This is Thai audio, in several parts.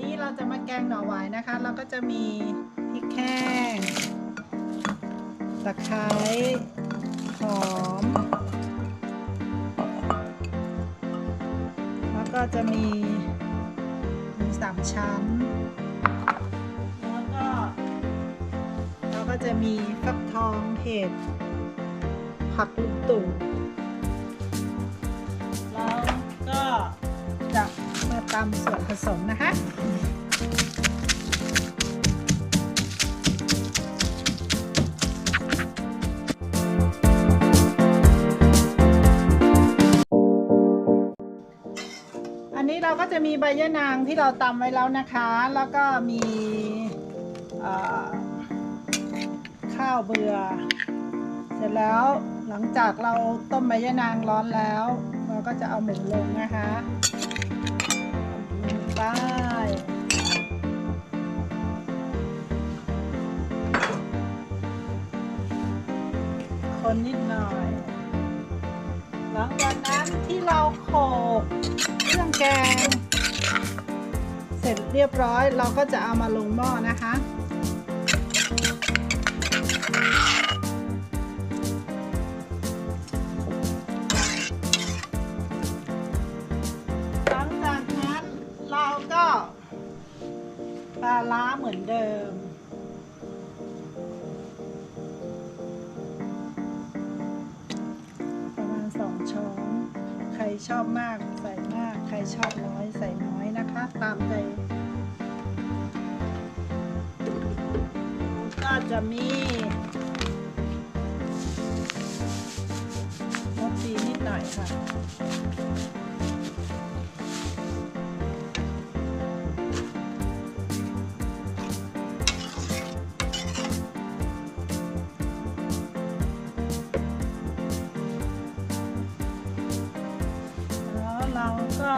นี้เราจะมาแกงหน่อหวายนะคะ เราก็จะมีพริกแห้งตะไคร้หอม แล้วก็จะมีหมูสามชั้น แล้วก็ เราก็จะมีฟักทองเห็ดผักลูกตู่แตำส่วนผสมนะคะอันนี้เราก็จะมีใบยะนางที่เราตำไว้แล้วนะคะ แล้วก็มีข้าวเบือเสร็จแล้วหลังจากเราต้มใบยะนางร้อนแล้ว เราก็จะเอาหมูลงนะคะ ไปคนนิดหน่อย หลังจากนั้นที่เราโขกเครื่องแกง เสร็จเรียบร้อยเราก็จะเอามาลงหม้อนะคะ ปลาล้าเหมือนเดิม ประมาณสองช้อน ใครชอบมากใส่มาก ใครชอบน้อยใส่น้อยนะคะ ตามใจ ก็จะมีรสดีนิดหน่อยค่ะ เราก็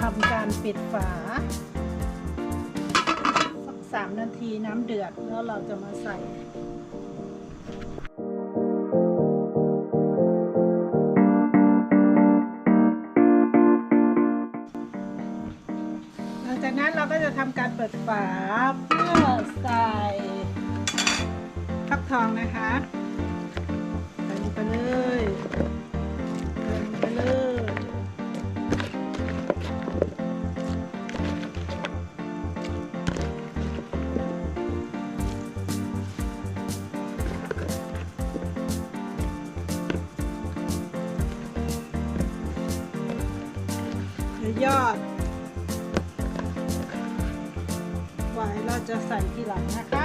ทำการปิดฝาสักสามนาทีน้ำเดือดแล้วเราจะมาใส่หลังจากนั้นเราก็จะทำการเปิดฝาเพื่อใส่ฟักทองนะคะใส่ลงไปเลย ยอด ไว้เราจะใส่ทีหลังนะคะ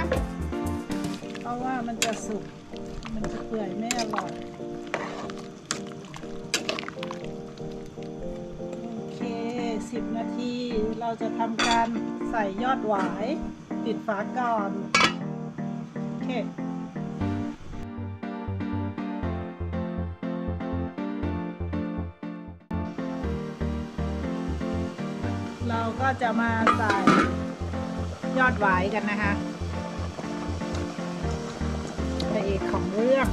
เพราะว่ามันจะสุก มันจะเปื่อยไม่อร่อยโอเค 10 นาทีเราจะทำการใส่ยอดหวาย ปิดฝาก่อน โอเค เราก็จะมาใส่ยอดหวายกันนะคะพระเอกของเรื่อง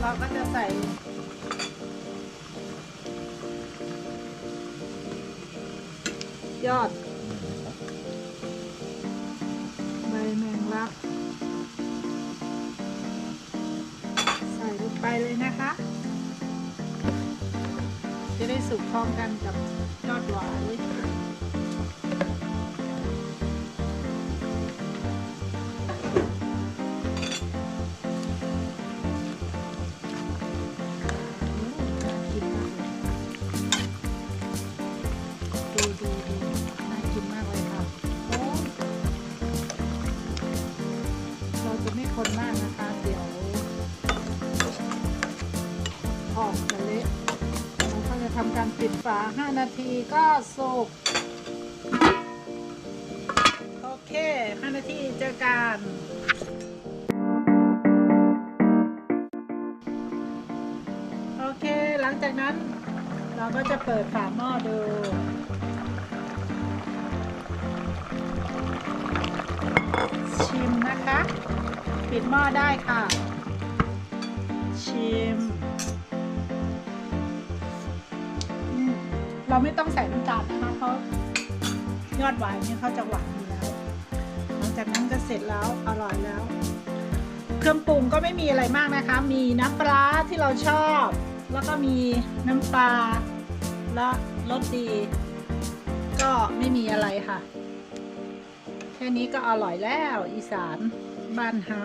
เราก็จะใส่ยอด เลยนะคะ จะได้สุกพร้อมกันกับยอดหวายน่ากินมากเลยดูดูดูน่ากินมากเลยค่ะเราจะไม่คนมากนะ ปิดฝา 5 นาทีก็สุก โอเค 5 นาทีเจอกันโอเค หลังจากนั้นเราก็จะเปิดฝาหม้อดูชิมนะคะ ปิดหม้อได้ค่ะ เราไม่ต้องใส่น้ำตาลนะคะเพราะยอดหวานเนี่ยเขาจะหวานอยู่แล้ว หลังจากนั้นก็เสร็จแล้วอร่อยแล้ว เครื่องปรุงก็ไม่มีอะไรมากนะคะ มีน้ำปลาที่เราชอบ แล้วก็มีน้ำปลาและรสดี ก็ไม่มีอะไรค่ะ แค่นี้ก็อร่อยแล้วอีสานบ้านเฮา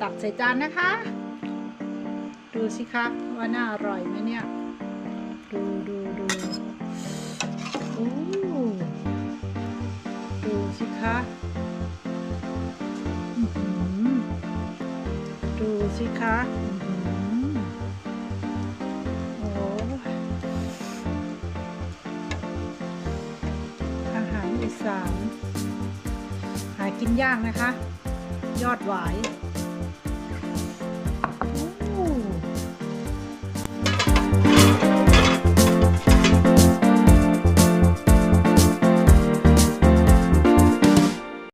ตักใส่จานนะคะ ดูสิคะว่าน่าอร่อยไหมเนี่ย สิคะอื้อหือโอ้อาหารอีสานหากินยากนะคะ ยอดหวาย